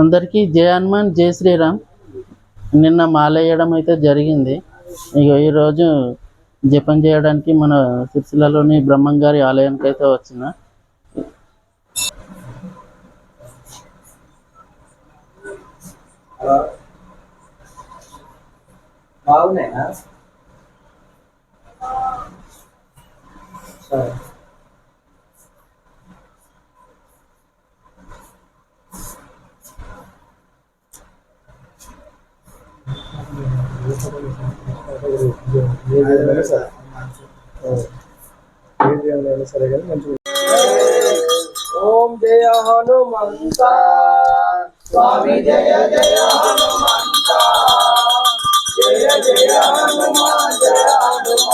అందరికీ జయ హనుమాన్ జై శ్రీరామ్. నిన్న మాలేయడం అయితే జరిగింది. ఇక ఈరోజు జపం చేయడానికి మన సిరిసిల్లలోని బ్రహ్మంగారి ఆలయానికి అయితే వచ్చిన. బాగున్నాయా? సరే. விநாயகர் மஞ்சு ஓம் ஜெய ஹனுமந்தா. சுவாமி ஜெய ஜெய ஹனுமந்தா. ஜெய ஜெய ஜெய ஜெய ஜெய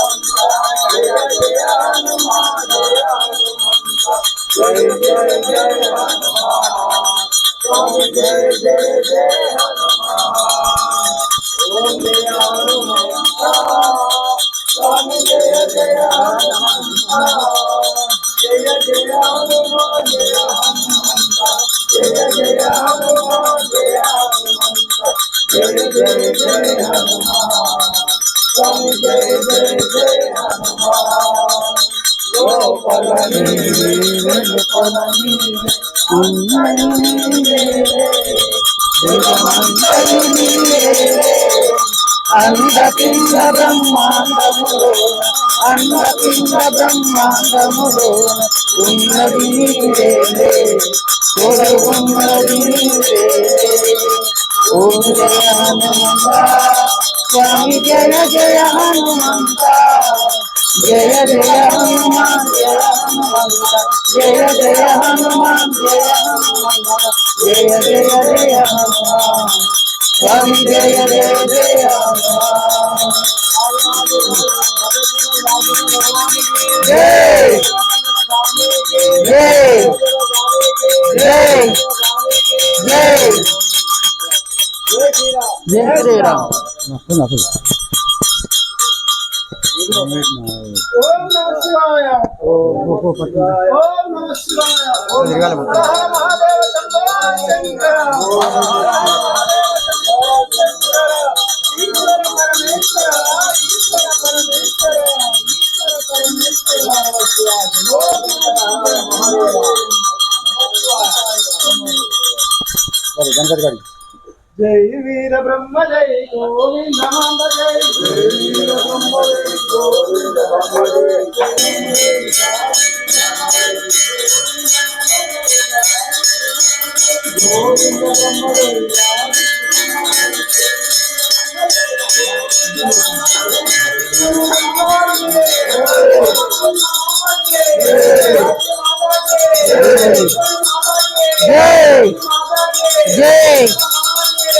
ஜெய ஜெய ஜெய ஜெய ஜெய అండపిండ బ్రహ్మాండములో అండపిండ బ్రహ్మాండములో ఉన్నది నీవే కొడుకున్నది నీవే ఓం జయ హనుమంత स्वामी जय जय हनुमंता जय जय हनुमान जय हनुमंता जय जय हनुमान जय हनुमंता जय जय जय हनुमान स्वामी जय जय जय हनुमान जय जय जय जय जय श्री राम నష్టం అసలు మరి గణపతి గారి జై వీర బ్రహ్మ జై గోవింద మంద జై. జై వీర బ్రహ్మ జై గోవింద మంద జై గోవింద బ్రహ్మ జై జై జై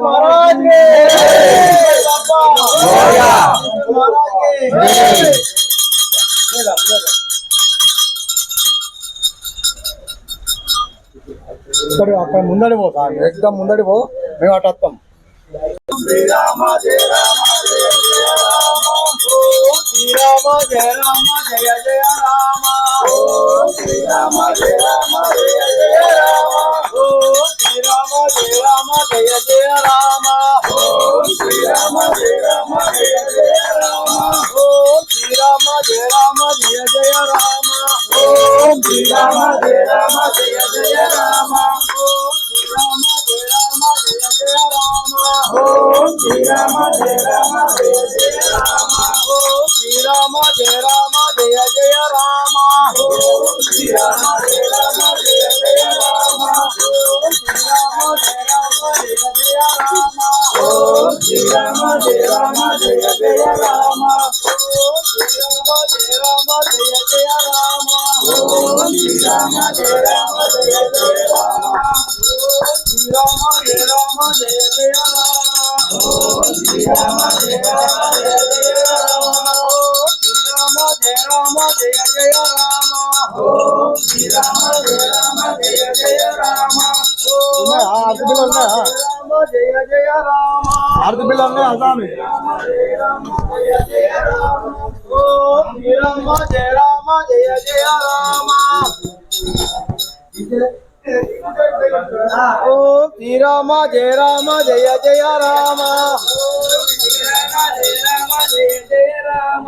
महाराज ఇక్కడ అక్కడ ముందడి పో ఎగ్దమ్ ముందడి పో మేము అటు వస్తాం శ్రీరామ జయ రామ జయ జయ రామ ఓ శ్రీరామ జయ రామ జయ జయ రామ ఓ శ్రీరామ జయ రామ జయ రామ జయ జయ రామ ఓ శ్రీరామ జయ రామ జయ జయ రామ ఓ శ్రీరామ జయ రామ జయ జయ రామ ఓ శ్రీరామ జయ రామ జయ జయ Rama Jai Rama, Jai Rama, Jai Jai Rama. Jai Rama, Jai Jai Rama. Jai Rama, Jai Rama, Jai Jai Rama. Jai Rama, Jai Rama, Jai Jai Rama. Jai Rama, Jai Rama, Jai Jai Rama. Rama జయ జయ రామ ఓం శ్రీరామ జయ రామ జయ జయ రామ ఓం ఆరు bill ఉన్నాయా రామ జయ జయ రామ ఆరు బిల్లు ఉన్నాయి అసామి ఓం శ్రీరామ జయ రామ జయ జయ రామ ఓం శ్రీరామ జయ రామ జయ జయ రామ ఓం శ్రీరామ జయ రామ జయ జయ రామ.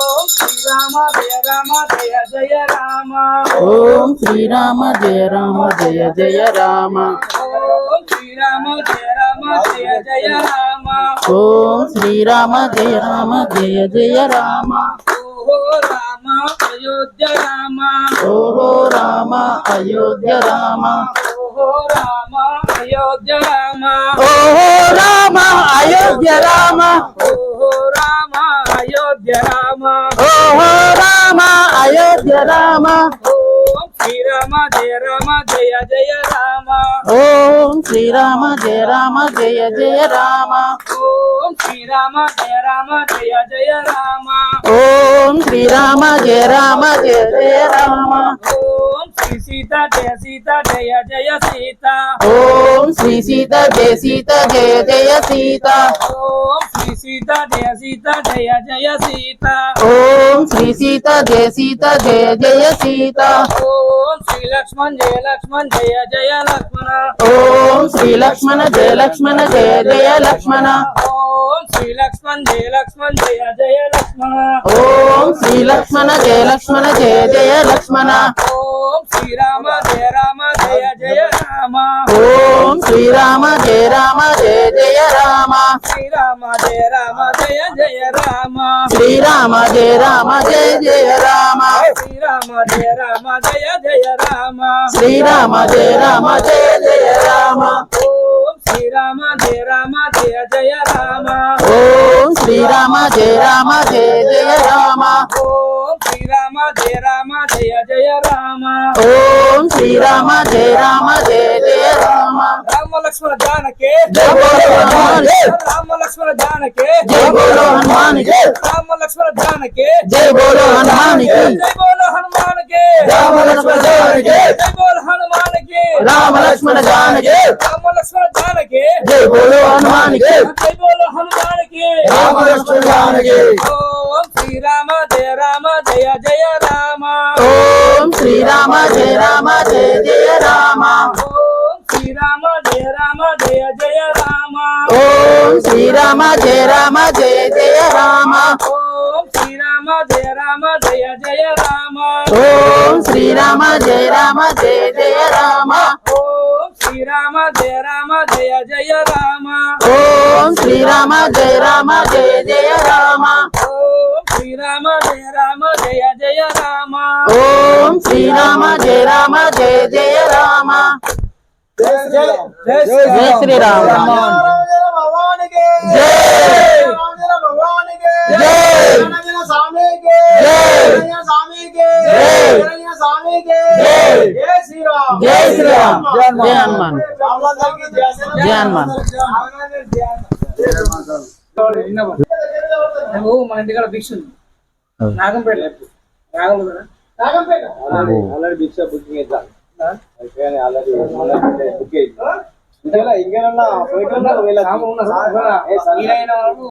శ్రీరామ జయ రామ జయ జయ రామ. ఓం శ్రీరామ జయ రామ జయ జయ రామ. ఓం శ్రీరామ జయ రామ జయ జయ రామ. ఓం శ్రీరామ జయ రామ జయ జయ రామ. ఓహో రామ అయోధ్య రామ. ఓహో రామ అయోధ్య రామ. ఓహో రామ అయోధ్య రామ. ఓహో రామ అయోధ్య రామ. రామ అయోధ్య రామ. ఓం శ్రీరామ జయ రామ జయ జయ రామ. ఓం శ్రీరామ జయ రామ జయ జయ రామ. ఓం శ్రీరామ జయ రామ జయ జయ రామ. ఓం శ్రీరామ జయ రామ జయ జయ రామ. सीता जय सीता जय जय सीता। ओम श्री सीता जय सीता जय जय सीता। ओम श्री सीता जय सीता जय जय सीता। ओम श्री सीता जय सीता जय जय सीता। ओम श्री लक्ष्मण जय लक्ष्मण जय जय लक्ष्मण। ओम श्री लक्ष्मण जय लक्ष्मण जय जय लक्ष्मण। ओम ఓం శ్రీ లక్ష్మణ్ జయ లక్ష్మణ్ జయ జయ లక్ష్మణ. ఓం శ్రీ లక్ష్మణ జయ లక్ష్మణ జయ జయ లక్ష్మణ. ఓం శ్రీరామ జయ రామ జయ జయ రామ. ఓం శ్రీరామ జయ రామ జయ జయ రామ. శ్రీరామ జయ రామ జయ జయ రామ. శ్రీరామ జయ రామ జయ జయ రామ. శ్రీరామ జయ రామ జయ జయ రామ. శ్రీరామ జయ రామ జయ జయ రామ. శ్రీరామ జయ రామ జయ జయ రామ. ఓం శ్రీరామ జయ రామ జయ జయ రామ. ఓం శ్రీరామ జయ రామ జయ జయ రామ. ఓం శ్రీరామ జయ రామ జయ జయ రామ. రామ లక్ష్మణ జానకి రామ లక్ష్మణ జానకి. జై బోలో హనుమాన్ రామ లక్ష్మణ జానకి. జై బోలో హనుమాన్ జై. జై బోలో హనుమానికి రామ లక్ష్మణ జానకి. జై బోలో హనుమానికి రామ లక్ష్మణ జానకి రామ లక్ష్మణ జానకి. జై బోలో హనుమాన్ జై జై బోలో హనుమానికి. రామ లక్ష్మణ జానకి ఓం శ్రీరామ జయ రామ జయ జయ రామ. ఓం శ్రీరామ జయ రామ జయ జయ రామ. ఓం శ్రీరామ జయ రామ జయ జయ రామ. ఓం శ్రీరామ జయ రామ జయ జయ రామ. ఓం శ్రీరామ జయ రామ జయ జయ రామ. ఓం శ్రీరామ జయ రామ జయ జయ రామ. ఓం శ్రీరామ జయ రామ జయ జయ రామ ఓం శ్రీరామ జయ రామ జయ జయ రామ ఓం శ్రీరామ జయ రామ జయ జయ రామ ఓం శ్రీరామ జయ రామ జయ జయ రామ జై జై శ్రీరామ్ భగవానికి జై రామచంద్ర భగవానికి జై. హనుమాన్. జై హనుమాన్. మన ఇంటికాడ భిక్ష ఉంది. నాగంపేట. నాగం కదా నాగంపేట. ఆల్రెడీ భిక్ష బుకింగ్ అవుతాను ఆల్రెడీ బుక్ అయింది వాళ్ళు